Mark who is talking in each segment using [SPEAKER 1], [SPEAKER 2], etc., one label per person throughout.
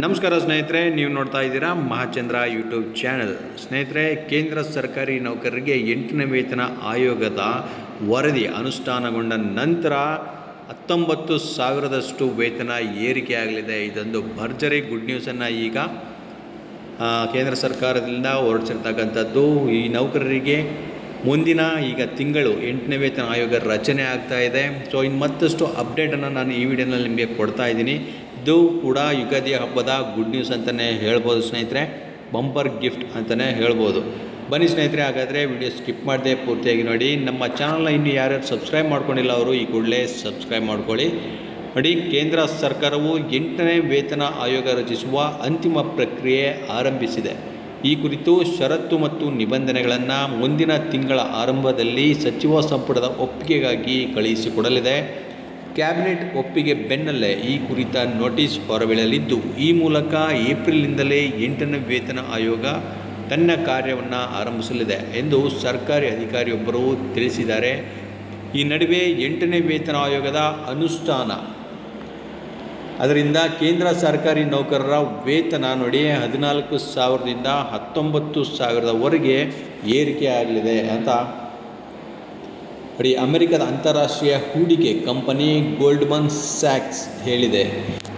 [SPEAKER 1] ನಮಸ್ಕಾರ ಸ್ನೇಹಿತರೆ, ನೀವು ನೋಡ್ತಾ ಇದ್ದೀರಾ ಮಹಾಚಂದ್ರ ಯೂಟ್ಯೂಬ್ ಚಾನೆಲ್. ಸ್ನೇಹಿತರೆ, ಕೇಂದ್ರ ಸರ್ಕಾರಿ ನೌಕರರಿಗೆ ಎಂಟನೇ ವೇತನ ಆಯೋಗದ ವರದಿ ಅನುಷ್ಠಾನಗೊಂಡ ನಂತರ ಹತ್ತೊಂಬತ್ತು ಸಾವಿರದಷ್ಟು ವೇತನ ಏರಿಕೆ ಆಗಲಿದೆ. ಇದೊಂದು ಭರ್ಜರಿ ಗುಡ್ ನ್ಯೂಸನ್ನು ಈಗ ಕೇಂದ್ರ ಸರ್ಕಾರದಿಂದ ಹೊರಡಿಸಿರ್ತಕ್ಕಂಥದ್ದು. ಈ ನೌಕರರಿಗೆ ಮುಂದಿನ ಈಗ ತಿಂಗಳು ಎಂಟನೇ ವೇತನ ಆಯೋಗ ರಚನೆ ಆಗ್ತಾ ಇದೆ. ಸೊ ಇನ್ನು ಮತ್ತಷ್ಟು ಅಪ್ಡೇಟನ್ನು ನಾನು ಈ ವಿಡಿಯೋನಲ್ಲಿ ನಿಮಗೆ ಕೊಡ್ತಾ ಇದ್ದೀನಿ. ಇದು ಕೂಡ ಯುಗಾದಿ ಹಬ್ಬದ ಗುಡ್ ನ್ಯೂಸ್ ಅಂತಲೇ ಹೇಳ್ಬೋದು ಸ್ನೇಹಿತರೆ. ಬಂಪರ್ ಗಿಫ್ಟ್ ಅಂತಲೇ ಹೇಳ್ಬೋದು. ಬನ್ನಿ ಸ್ನೇಹಿತರೆ, ಹಾಗಾದರೆ ವಿಡಿಯೋ ಸ್ಕಿಪ್ ಮಾಡದೆ ಪೂರ್ತಿಯಾಗಿ ನೋಡಿ. ನಮ್ಮ ಚಾನಲ್ನ ಇನ್ನು ಯಾರ್ಯಾರು ಸಬ್ಸ್ಕ್ರೈಬ್ ಮಾಡ್ಕೊಂಡಿಲ್ಲ ಅವರು ಈ ಕೂಡಲೇ ಸಬ್ಸ್ಕ್ರೈಬ್ ಮಾಡ್ಕೊಳ್ಳಿ. ನೋಡಿ, ಕೇಂದ್ರ ಸರ್ಕಾರವು ಎಂಟನೇ ವೇತನ ಆಯೋಗ ರಚಿಸುವ ಅಂತಿಮ ಪ್ರಕ್ರಿಯೆ ಆರಂಭಿಸಿದೆ. ಈ ಕುರಿತು ಷರತ್ತು ಮತ್ತು ನಿಬಂಧನೆಗಳನ್ನು ಮುಂದಿನ ತಿಂಗಳ ಆರಂಭದಲ್ಲಿ ಸಚಿವ ಸಂಪುಟದ ಒಪ್ಪಿಗೆಗಾಗಿ ಕಳುಹಿಸಿಕೊಡಲಿದೆ ಕ್ಯಾಬಿನೆಟ್ ಒಪ್ಪಿಗೆ ಬೆನ್ನಲ್ಲೇ ಈ ಕುರಿತ ನೋಟಿಸ್ ಹೊರಬೀಳಲಿದ್ದು, ಈ ಮೂಲಕ ಏಪ್ರಿಲ್ನಿಂದಲೇ ಎಂಟನೇ ವೇತನ ಆಯೋಗ ತನ್ನ ಕಾರ್ಯವನ್ನು ಆರಂಭಿಸಲಿದೆ ಎಂದು ಸರ್ಕಾರಿ ಅಧಿಕಾರಿಯೊಬ್ಬರು ತಿಳಿಸಿದ್ದಾರೆ. ಈ ನಡುವೆ ಎಂಟನೇ ವೇತನ ಆಯೋಗದ ಅನುಷ್ಠಾನ. ಅದರಿಂದ ಕೇಂದ್ರ ಸರ್ಕಾರಿ ನೌಕರರ ವೇತನ ನೋಡಿ ಹದಿನಾಲ್ಕು ಸಾವಿರದಿಂದ ಹತ್ತೊಂಬತ್ತು ಸಾವಿರದವರೆಗೆ ಏರಿಕೆ ಆಗಲಿದೆ ಅಂತ ನೋಡಿ ಅಮೆರಿಕದ ಅಂತಾರಾಷ್ಟ್ರೀಯ ಹೂಡಿಕೆ ಕಂಪನಿ ಗೋಲ್ಡ್ಮನ್ ಸ್ಯಾಕ್ಸ್ ಹೇಳಿದೆ.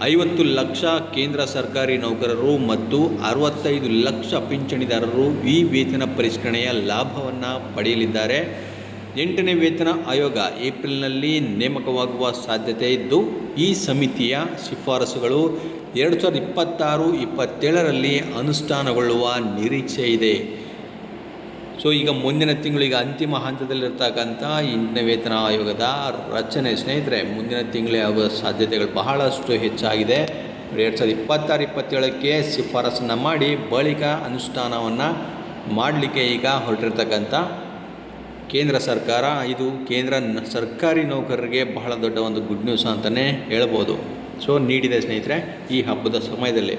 [SPEAKER 1] ಐವತ್ತು ಲಕ್ಷ ಕೇಂದ್ರ ಸರ್ಕಾರಿ ನೌಕರರು ಮತ್ತು ಅರವತ್ತೈದು ಲಕ್ಷ ಪಿಂಚಣಿದಾರರು ಈ ವೇತನ ಪರಿಷ್ಕರಣೆಯ ಲಾಭವನ್ನು ಪಡೆಯಲಿದ್ದಾರೆ. ಎಂಟನೇ ವೇತನ ಆಯೋಗ ಏಪ್ರಿಲ್ನಲ್ಲಿ ನೇಮಕವಾಗುವ ಸಾಧ್ಯತೆ ಇದ್ದು, ಈ ಸಮಿತಿಯ ಶಿಫಾರಸುಗಳು ಎರಡು ಸಾವಿರದ ಇಪ್ಪತ್ತಾರು, ಇಪ್ಪತ್ತೇಳರಲ್ಲಿ ಅನುಷ್ಠಾನಗೊಳ್ಳುವ ನಿರೀಕ್ಷೆ ಇದೆ. ಸೊ ಈಗ ಮುಂದಿನ ತಿಂಗಳಿಗೆ ಅಂತಿಮ ಹಂತದಲ್ಲಿರ್ತಕ್ಕಂಥ ಎಂಟನೇ ವೇತನ ಆಯೋಗದ ರಚನೆ ಸ್ನೇಹಿತರೆ, ಮುಂದಿನ ತಿಂಗಳೇ ಆಗುವ ಸಾಧ್ಯತೆಗಳು ಬಹಳಷ್ಟು ಹೆಚ್ಚಾಗಿದೆ. ಎರಡು ಸಾವಿರದ ಇಪ್ಪತ್ತಾರು, ಇಪ್ಪತ್ತೇಳಕ್ಕೆ ಶಿಫಾರಸನ್ನು ಮಾಡಿ ಬಳಿಕ ಅನುಷ್ಠಾನವನ್ನು ಮಾಡಲಿಕ್ಕೆ ಈಗ ಹೊರಟಿರ್ತಕ್ಕಂಥ ಕೇಂದ್ರ ಸರ್ಕಾರ, ಇದು ಕೇಂದ್ರ ಸರ್ಕಾರಿ ನೌಕರರಿಗೆ ಬಹಳ ದೊಡ್ಡ ಒಂದು ಗುಡ್ ನ್ಯೂಸ್ ಅಂತಲೇ ಹೇಳ್ಬೋದು. ಸೊ ನೀಡಿದೆ ಸ್ನೇಹಿತರೆ, ಈ ಹಬ್ಬದ ಸಮಯದಲ್ಲಿ.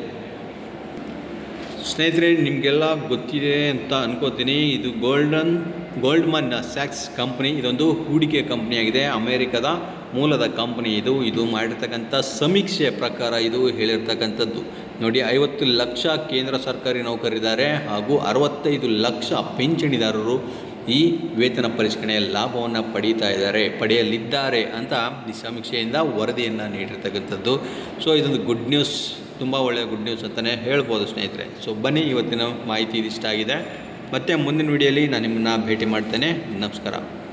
[SPEAKER 1] ಸ್ನೇಹಿತರೆ, ನಿಮಗೆಲ್ಲ ಗೊತ್ತಿದೆ ಅಂತ ಅನ್ಕೋತೀನಿ. ಇದು ಗೋಲ್ಡನ್ ಗೋಲ್ಡ್ಮನ್ ಸ್ಯಾಕ್ಸ್ ಕಂಪ್ನಿ ಇದೊಂದು ಹೂಡಿಕೆ ಕಂಪ್ನಿಯಾಗಿದೆ ಅಮೇರಿಕದ ಮೂಲದ ಕಂಪ್ನಿ ಇದು. ಇದು ಮಾಡಿರ್ತಕ್ಕಂಥ ಸಮೀಕ್ಷೆಯ ಪ್ರಕಾರ ಇದು ಹೇಳಿರ್ತಕ್ಕಂಥದ್ದು. ನೋಡಿ, ಐವತ್ತು ಲಕ್ಷ ಕೇಂದ್ರ ಸರ್ಕಾರಿ ನೌಕರಿದ್ದಾರೆ ಹಾಗೂ ಅರವತ್ತೈದು ಲಕ್ಷ ಪಿಂಚಣಿದಾರರು ಈ ವೇತನ ಪರಿಷ್ಕರಣೆಯ ಲಾಭವನ್ನು ಪಡೀತಾ ಇದ್ದಾರೆ, ಪಡೆಯಲಿದ್ದಾರೆ ಅಂತ ಈ ಸಮೀಕ್ಷೆಯಿಂದ ವರದಿಯನ್ನು ನೀಡಿರ್ತಕ್ಕಂಥದ್ದು. ಸೊ ಇದೊಂದು ಗುಡ್ ನ್ಯೂಸ್ ತುಂಬ ಒಳ್ಳೆಯ ಗುಡ್ ನ್ಯೂಸ್ ಅಂತಲೇ ಹೇಳ್ಬೋದು ಸ್ನೇಹಿತರೆ. ಸೊ ಬನ್ನಿ, ಇವತ್ತಿನ ಮಾಹಿತಿ ಇದಿಷ್ಟ ಆಗಿದೆ ಮತ್ತೆ ಮುಂದಿನ ವಿಡಿಯೋಲಿ ನಾನು ನಿಮ್ಮನ್ನ ಭೇಟಿ ಮಾಡ್ತೇನೆ. ನಮಸ್ಕಾರ.